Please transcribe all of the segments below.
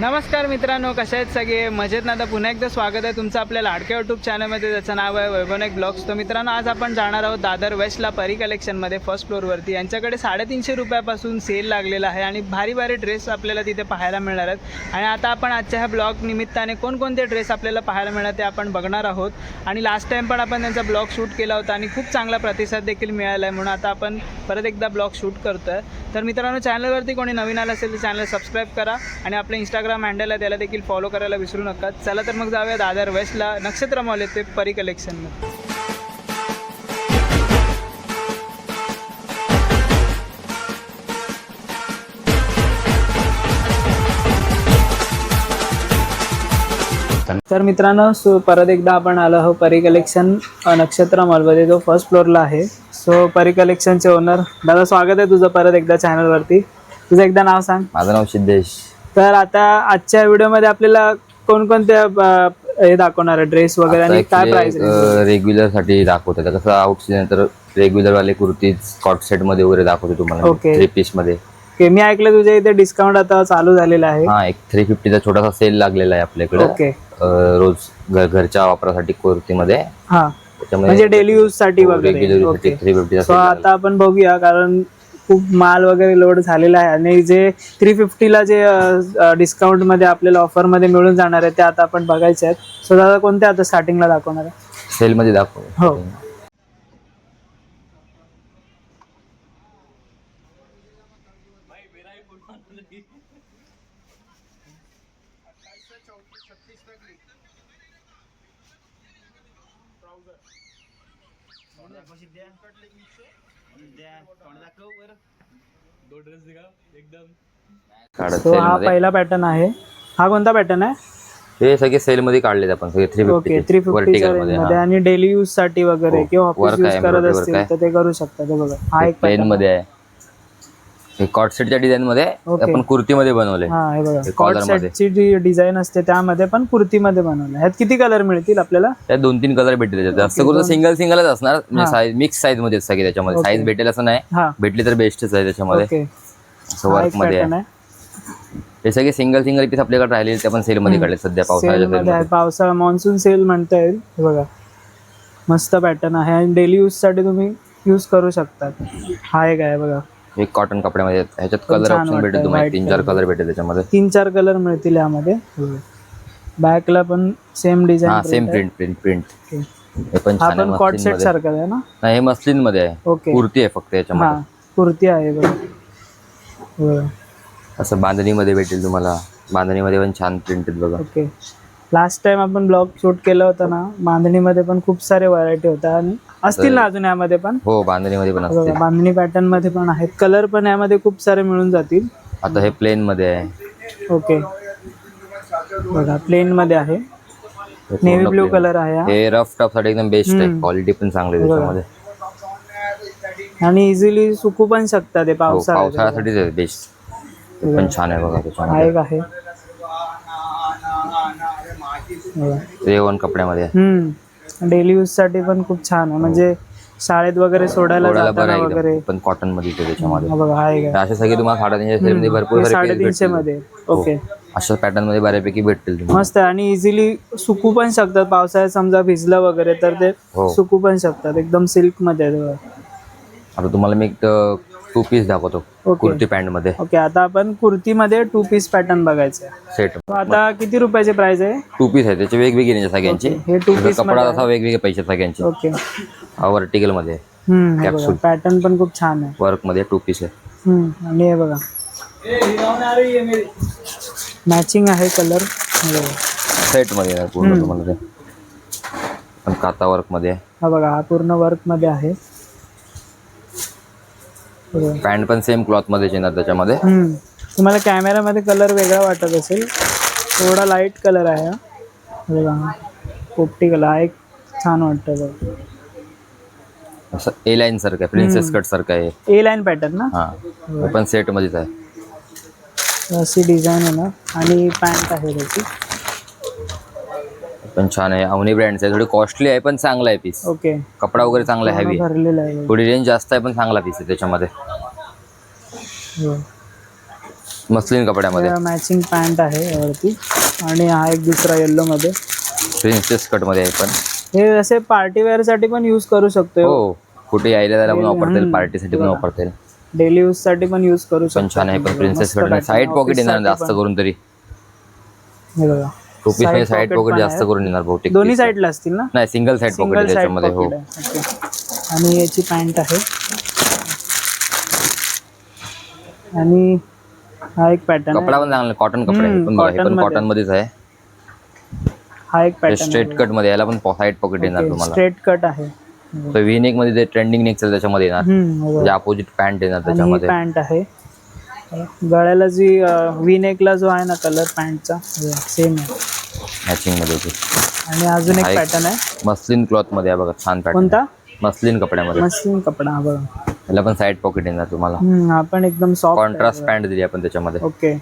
नमस्कार मित्रांनो कसे आहेत सगळे? मजेत ना? आता पुन्हा एकदा स्वागत आहे तुमचं आपल्या लाडक्या यूट्यूब चॅनलमध्ये त्याचं नाव आहे वैभवनेक ब्लॉग्स. तर मित्रांनो आज आपण जाणार आहोत दादर वेस्टला परी कलेक्शनमध्ये फर्स्ट फ्लोअरवरती यांच्याकडे साडेतीनशे रुपयापासून सेल लागलेला आहे आणि भारी भारी ड्रेस आपल्याला तिथे पाहायला मिळणार आहेत. आणि आता आपण आजच्या ह्या ब्लॉग निमित्ताने कोणकोणते ड्रेस आपल्याला पाहायला मिळणार ते आपण बघणार आहोत. आणि लास्ट टाईम पण आपण त्यांचा ब्लॉग शूट केला होता आणि खूप चांगला प्रतिसाद देखील मिळाला आहे म्हणून आता आपण परत एकदा ब्लॉग शूट करतो आहे तर मित्रांनो चॅनलवरती कोणी नवीन आलं असेल तर चॅनल सबस्क्राईब करा आणि आपलं इंस्टाग्राम हँडल आहे त्याला देखील फॉलो करायला विसरू नका. चला तर मग जाऊया दादर वेस्टला नक्षत्र मॉल येते परी कलेक्शनमध्ये तर मित्रांनो सो परत एकदा आपण आलो आहोत परी कलेक्शन नक्षत्र मॉलमध्ये जो फर्स्ट फ्लोअरला आहे. सो परी कलेक्शनचे ओनर दादा स्वागत आहे तुझं परत एकदा चॅनलवरती तुझं एकदा नाव सांग. माझं नाव सिद्धेश. तर आता आजच्या व्हिडिओमध्ये आपल्याला कोणकोणत्या हे दाखवणार आहे? ड्रेस वगैरे आणि काय प्राइस रेग्युलरसाठी दाखवतो आता कसं आउट सीजन तर रेग्युलर वाले कुर्तीज कॉट सेटमध्ये वगैरे दाखवतो तुम्हाला Okay. थ्री पीसमध्ये. ओके मी ऐकलं तुझ्या इथे डिस्काउंट आता चालू झालेला आहे. हा एक थ्री फिफ्टीचा छोटासा सेल लागलेला आहे आपल्याकडे. ओके रोज घर- घरच्या वापरासाठी कुर्तीमध्ये. हा म्हणजे डेली यूजसाठी वगैरे. रेग्युलर ओके थ्री फिफ्टीचा सो सेल आता आपण बघूया कारण खूप माल वगैरे लोड झालेला आहे. आणि जे थ्री फिफ्टीला जे डिस्काउंटमध्ये आपल्याला ऑफरमध्ये मिळून जाणार आहे ते आता आपण बघायचे आहेत. सो दादा कोणत्या आता स्टार्टिंगला दाखवणार आहे? दाखव हो. सो हा पहिला पॅटर्न आहे हा कोणता पॅटर्न आहे हे सगळे सेल मध्ये काढलेत आपण सगळे थ्री ओके थ्री फिफ्टी मध्ये हा. आणि डेली यूजसाठी वगैरे हो. किंवा ऑफिस Work यूज आहे, करत embroidery work असतील आहे. तर ते करू शकता ते बघा हा एक प्लेन pattern मध्ये आहे कॉट सेटच्या डिझाईन मध्ये. आपण कुर्तीमध्ये बनवले. कॉट collar मध्ये. सेटची जी डिझाईन असते त्यामध्ये पण कुर्तीमध्ये बनवलं. ह्यात किती कलर मिळतील आपल्याला? त्यात दोन तीन कलर भेटतील त्याच्यात. जास्त करून सिंगल सिंगलच असणार. म्हणजे साईज मिक्स साईजमध्ये सगळे त्याच्यामध्ये. साईज भेटेल असं नाही. भेटली तर बेस्टच आहे त्याच्यामध्ये. वर्कमध्ये हे सगळे सिंगल सिंगल पीस आपल्याकडे राहिले ते आपण सेल मध्ये काढले. सध्या पावसाळ्याच्या पावसाळा मान्सून सेल म्हणता येईल. हे बघा. मस्त पॅटर्न आहे. आणि डेली यूजसाठी तुम्ही यूज करू शकता हा एक आहे बघा. एक कॉटन कपड्यामध्ये. ह्याच्यात कलर ऑप्शन भेटेल तुम्हाला. तीन चार कलर भेटेल त्याच्यामध्ये. तीन चार कलर मिळतील यामध्ये. बॅकला पण सेम हा design same print print print हे पण छान आहे पण कॉट सेटमध्ये सारखं आहे ना? नाही हे मस्लिनमध्ये आहे. ओके कुर्ती आहे फक्त हा याच्यामध्ये कुर्ती आहे बघा. असं बांधणीमध्ये भेटेल तुम्हाला. बांधणीमध्ये पण छान प्रिंट आहेत बघा. ओके लास्ट टाइम आपण ब्लॉग शूट केलं होतं ना बांधणीमध्ये पण खूप सारे व्हरायटी होत्या आणि असतील ना अजून यामध्ये पण? हो बांधणीमध्ये पण बघा असते बांधणी पॅटर्नमध्ये पण आहेत. कलर पण यामध्ये खूप सारे मिळून जातील. आता हे प्लेन मध्ये आहे. ओके. बघा प्लेन मध्ये आहे. हे नेव्ही पूर्ण ब्ल्यू plain. कलर आहे हा. हे रफ टॉपसाठी एकदम बेस्ट आहे. क्वालिटी पण चांगली आहे. त्याच्यामध्ये. आणि इझिली सुकू पण शकतात ते हो, पावसाळ्यात. पावसाळ्यासाठीच बेस्ट पण छान आहे बघा त्याच्यामध्ये. आहे. बघा. रेवन कपड्यामध्ये. आहे. हम्म. डेली यूजसाठी पण खूप छान आहे. म्हणजे शाळेत वगैरे सोडायला जाताना वगैरे. पण कॉटनमध्ये येते त्याच्यामध्ये हा बघा हा आहे. असे सगळे तुम्हाला साडेतीनशे मध्ये भरपूर हे सारे साडेतीनशे भेटतील. मध्ये ओके. अशा पॅटर्नमध्ये बऱ्यापैकी भेटतील तुम्हाला. मस्त आहे. आणि इझिली सुकू पण शकतात. पावसाळ्यात समजा भिजलं वगैरे तर ते हो. सुकू पण शकतात. एकदम सिल्कमध्ये आहे बघा. आता तुम्हाला मी एक टू पीस दाखवतो. कुर्ती पॅन्टमध्ये. ओके आता आपण कुर्तीमध्ये टू पीस पॅटर्न बघायचं आहे. सेट तो आता किती रुपयाचे प्राइस आहे? टू पीस आहे त्याचे वेगवेगळे रेंज आहे सगळ्यांची. हे टू पीस कपडा तसा वेगवेगळे पैसे आहेत सगळ्यांचे. ओके वर्टिकलमध्ये. हे Capsule. पॅटर्न पण खूप छान आहे. वर्कमध्ये टू पीस आहे. हम्म आणि हे बघा. मॅचिंग आहे कलर सेटमध्ये आहे पूर्ण तुम्हाला ते. पण काता वर्कमध्ये आहे. हा बघा हा पूर्ण वर्कमध्ये आहे. पॅन्ट पण सेम क्लॉथमध्ये येणार त्याच्यामध्ये. तुम्हाला कॅमेरामध्ये कलर वेगळा वाटत असेल. थोडा लाइट कलर आहे हा. पोपटी कलर हा एक छान वाटतं असं ए लाईन सारखं आहे प्रिन्सेस कट सारखं आहे. ए लाईन पॅटर्न ना? हे. पण सेट मध्येच आहे. अशी डिझाईन आहे ना. आणि पॅन्ट आहे त्याची. पण छान आहे. अवनी ब्रँड आहे. थोडी कॉस्टली आहे पण चांगला आहे पीस ओके कपडा वगैरे चांगला आहे हेवी भरलेला आहे. थोडी रेंज जास्त आहे पण चांगला पीस आहे त्याच्यामध्ये. हो. मस्लिन कपड्यामध्ये. मॅचिंग पॅन्ट आहे यावरती. आणि हा एक दुसरा येल्लो मध्ये. प्रिन्सेस कटमध्ये आहे पण. हे असे पार्टी वेअरसाठी पण यूज करू शकतो हो. कुठे यायला जायला पण वापरता येईल. पार्टीसाठी पण वापरता येईल डेली यूजसाठी पण यूज करू शकतो छान आहे पण. Princess cut side. पॉकेट येणार जास्त करून तरी. हे बघा. टोपीसमध्ये Side साईड जास्त. करून येणार बहुतेक दोन्ही. साईडला असतील ना? नाही सिंगल साईड पॉकेट त्याच्यामध्ये हो. आणि याची पॅन्ट आहे. आणि हा एक पॅटर्न कपडा पण चांगला कॉटन कपडा आहे. पण हे मध्ये. कॉटन मध्येच. आहे. हा एक पॅटर्न स्ट्रेट कटमध्ये याला पण साईड पॉकेट येणार तुम्हाला. स्ट्रेट कट आहे. तर व्ही नेकमध्ये ट्रेंडिंग नेक त्याच्यामध्ये येणार. म्हणजे अपोजिट पॅन्ट येणार त्याच्यामध्ये. पॅन्ट आहे. गळ्याला जी वी नेकला जो आहे ना कलर पॅन्टचा सेम आहे. मॅचिंगमध्ये. आणि अजून एक हा पॅटर्न आहे. मस्लिन क्लॉथमध्ये आहे बघा छान पॅटर्न कोणता? मस्लिन कपड्यामध्ये. मस्लिन कपडा हा बघा. याला पण साईड पॉकेट येणार तुम्हाला. हम्म, हा पण एकदम सॉफ्ट कॉन्ट्रास्ट पॅन्ट दिली आपण त्याच्यामध्ये. ओके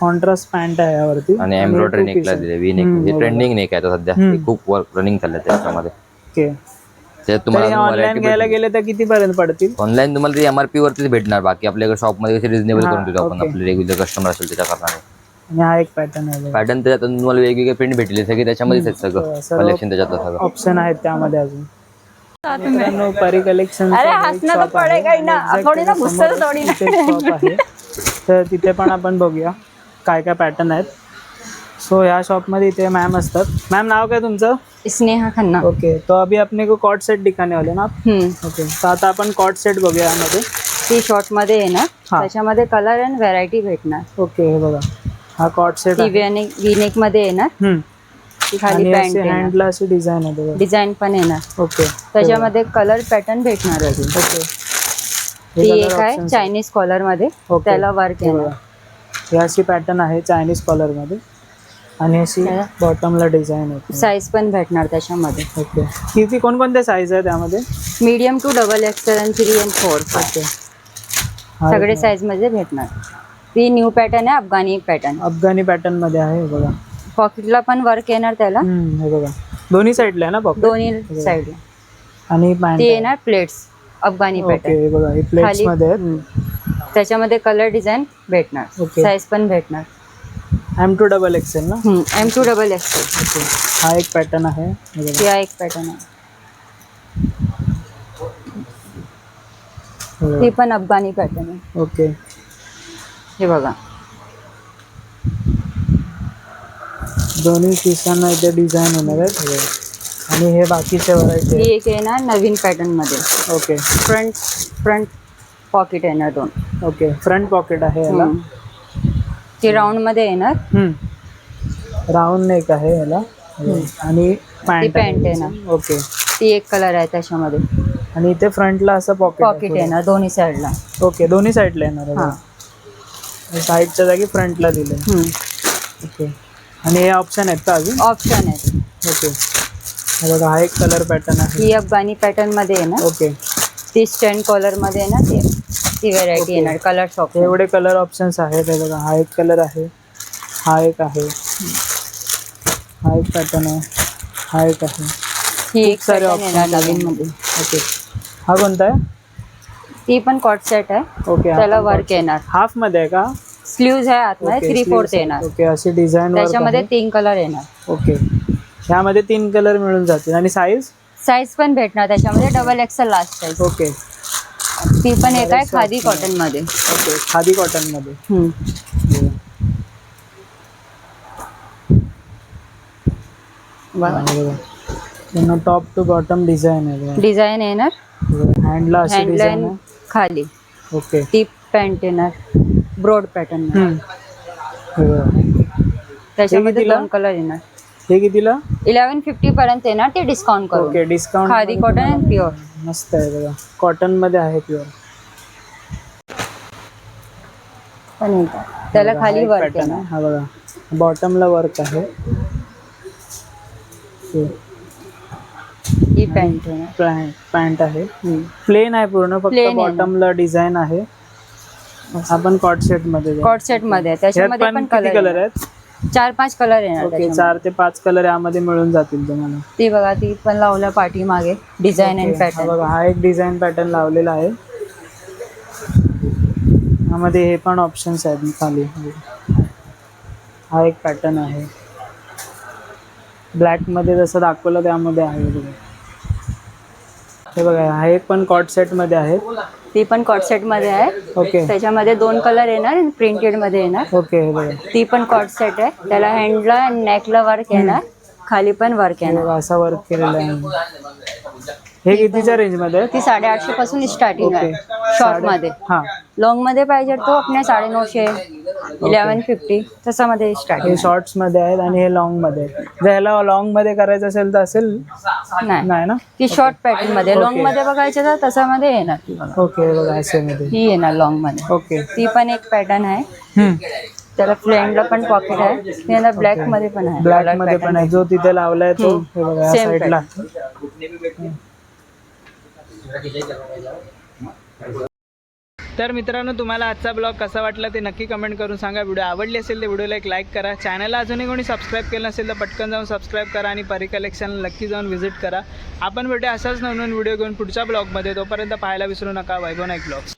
कॉन्ट्रास्ट पॅन्ट आहे यावरती. आणि एम्ब्रॉयडरी नेकला दिले आहे. व्ही नेक हे हो. ट्रेंडिंग नेक आहे आता सध्या. हे खूप वर्क रनिंग चाललंय त्याच्यामध्ये ओके त्याच्यात तरी तुम्हाला ऑनलाईन घ्यायला गेले तर किती पर्यंत पडतील? ऑनलाईन तुम्हाला ते एमआरपी वरतीच भेटणार. बाकी आपल्याकडे शॉपमध्ये कसे हा, करून देतो आपण. आपले रेग्युलर कस्टमर असेल त्याच्या कारणाने. आणि हा एक पॅटर्न आहे बघा. पॅटर्न त्याच्यात तुम्हाला वेगवेगळे प्रिंट भेटले सगळे त्याच्यामध्येच आहेत हो, सगळं सर्व- कलेक्शन त्याच्यातलं सगळं. ऑप्शन आहेत त्यामध्ये अजून. मित्रांनो परी कलेक्शन अरे हसना तो पडेगा ही ना. थोडी ना घुसर थोडी ना. शॉप आहे. तर तिथे पण आपण बघूया काय काय पॅटर्न आहेत. सो ह्या शॉपमध्ये इथे मॅम असतात. मॅम नाव काय तुमचं? स्नेहा खन्ना. ओके तो अभी अपने को कॉट सेट दिखाने वाले ना आप? हम्म. ओके तर आता आपण कॉट सेट बघूया यामध्ये. ती शॉर्टमध्ये आहे ना. हा. त्याच्यामध्ये कलर अँड व्हरायटी भेटणार. ओके हे बघा. हा कॉट सेट आहे. व्हीनेक व्हीनेकमध्ये येणार. खाली आणि पॅन्ट हँडला अशी डिझाईन आहे डिझाईन पण येणार. ओके त्याच्यामध्ये कलर पॅटर्न भेटणार अजून. ओके ती एक आहे चायनीज कॉलरमध्ये. त्याला वर्क येणार. ही अशी पॅटर्न आहे चायनीज कॉलरमध्ये. आणि अशी बॉटमला डिझाईन आहे. साईज पण भेटणार त्याच्यामध्ये. ओके किती कोणकोणते साईज आहे त्यामध्ये medium to double XL and three and four okay हा सगळे साईजमध्ये भेटणार. ती न्यू पॅटर्न आहे अफगाणी पॅटर्न अफगाणी पॅटर्नमध्ये आहे हे बघा. पॉकेटला पण वर्क येणार त्याला. हम्म, हे बघा. दोन्ही साईडला आहे ना पॉकेट दोन्ही साईडला आणि पॅन्ट ती येणार प्लेट्स अफगाणी ओके पॅटर्न हे बघा हे प्लेट्स खाली मध्ये आहेत. हम्म. त्याच्यामध्ये कलर डिझाईन भेटणार. साईज पण भेटणार. एम टू डबल एक्सेल ना? M to double XL okay हा एक पॅटर्न आहे. हे बघा. हा एक पॅटर्न आहे. हे बघा. ती पण अफगाणी पॅटर्न आहे. ओके हे बघा. दोन्ही पिसांना इथे डिझाईन होणार हे बघा. आणि हे बाकीचे व्हरायटी ही एक येणार नवीन पॅटर्नमध्ये. ओके फ्रंट फ्रंट पॉकेट येणार दोन. ओके फ्रंट पॉकेट आहे याला. ती राऊंडमध्ये येणार राऊंड नेक आहे याला. आणि पॅन्ट आहे. ना. ओके ती एक कलर आहे त्याच्यामध्ये. आणि इथे फ्रंटला असं पॉकेट पॉकेट येणार दोन्ही साईडला ओके दोन्ही साईडला येणार साईडच्या जागी फ्रंटला दिले ओके. आणि हे ऑप्शन आहेत का अजून? ऑप्शन आहे ओके. हे बघा हा एक कलर पॅटर्न आहे. ही अफगाणी पॅटर्नमध्ये येणार ओके. ती स्टँड कॉलरमध्ये येणार ती? ती व्हेरायटी. येणार कलर्स ऑप्शन एवढे कलर ऑप्शन्स आहेत. हे बघा हा एक कलर आहे. हा एक आहे. हा एक पॅटर्न आहे. हा एक आहे. ही एक सारे options नवीन मध्ये ओके. हा कोणता आहे? ती पण कॉट सेट आहे. ओके त्याला वर्क येणार. हाफमध्ये आहे का? स्लीव्ज आहे आतमध्ये थ्री फोर्थ. येणार. ओके अशी डिझाईन त्याच्यामध्ये तीन कलर येणार. ओके ह्यामध्ये तीन कलर मिळून जातील. आणि साईज साईज पण भेटणार. त्याच्यामध्ये double XL last size okay ती पण एक आहे खादी कॉटनमध्ये ओके खादी कॉटनमध्ये टॉप टू बॉटम डिझाईन आहे. डिझाईन येणार. हँडला अशी डिझाईन हँडलाईन खाली ओके पॅन्ट येणार ब्रॉड पॅटर्न हम्म. हे त्याच्यामध्ये कितीला? दोन कलर येणार हे कितीला इलेवन फिफ्टी पर्यंत येणार ते discount okay discount khadi cotton and pure मस्त आहे बघा कॉटन मध्ये आहे प्युअर पण येतात त्याला खाली वर्क पॅटर्न येणार हा बघा. बॉटमला वर्क आहे. ही पॅन्ट येणार पॅन्ट आहे. प्लेन आहे पूर्ण फक्त Plain आहे. बॉटमला डिझाईन आहे. आपण कॉट सेटमध्ये जाऊ. कॉट सेटमध्ये आहे. ह्यात त्याच्यामध्ये पण किती कलर कलर आहेत? चार पाच कलर येणार ओके त्याच्यामध्ये. चार ते पाच कलर यामध्ये मिळून जातील तुम्हाला. ती बघा ती पण लावल्या पाठी मागे डिझाईन अँड ओके, हा पॅटर्न बघा हा एक डिझाईन पॅटर्न लावलेला आहे. ह्यामध्ये हे पण ऑप्शन्स आहेत खाली. हा एक पॅटर्न आहे. ब्लॅकमध्ये जसं दाखवलं त्यामध्ये आहे बघा. हे बघा हा एक पण कॉट सेटमध्ये आहे. ती पण कॉट सेटमध्ये आहे. ओके त्याच्यामध्ये दोन कलर येणार प्रिंटेडमध्ये येणार. ओके हे बघा. ती पण कॉट सेट आहे. त्याला हँडला नेकला वर्क येणार. खाली पण वर्क येणार. असा वर्क केलेला आहे. हे कितीच्या रेंजमध्ये आहे ती साडेआठशे पासून स्टार्टिंग आहे शॉर्टमध्ये हां. लॉंगमध्ये पाहिजे तो आपल्या साडेनऊशे इलेवन फिफ्टी तसामध्ये हे स्टार्टिंग शॉर्ट्समध्ये आहेत आणि हे लॉंगमध्ये आहे. जर ह्याला लॉंगमध्ये करायचं असेल तर असेल? नाही. ना? ती शॉर्ट पॅटर्नमध्ये. लॉंगमध्ये बघायचे तर तसामध्ये येणार ती बघा. ओके हे बघा असे मध्ये ही येणार लॉंगमध्ये ओके. ती पण एक पॅटर्न आहे. त्याला फ्रेंडला पण पॉकेट आहे. येणार ब्लॅकमध्ये पण आहे. ब्लॅकमध्ये. पण आहे. जो तिथे लावलाय तो Same साईडला तर मित्रांनो तुम्हाला आजचा ब्लॉग कसा वाटला ते नक्की कमेंट करून सांगा. व्हिडिओ आवडली असेल तर व्हिडिओला एक लाईक करा. चॅनलला अजूनही कोणी सबस्क्राईब केलं नसेल तर पटकन जाऊन सबस्क्राईब करा आणि परी कलेक्शनला नक्की जाऊन व्हिजिट करा. आपण भेटूया असाच नवनवीन व्हिडिओ घेऊन पुढच्या ब्लॉगमध्ये. तोपर्यंत पाहायला विसरू नका. वैभव नाईक ब्लॉग्स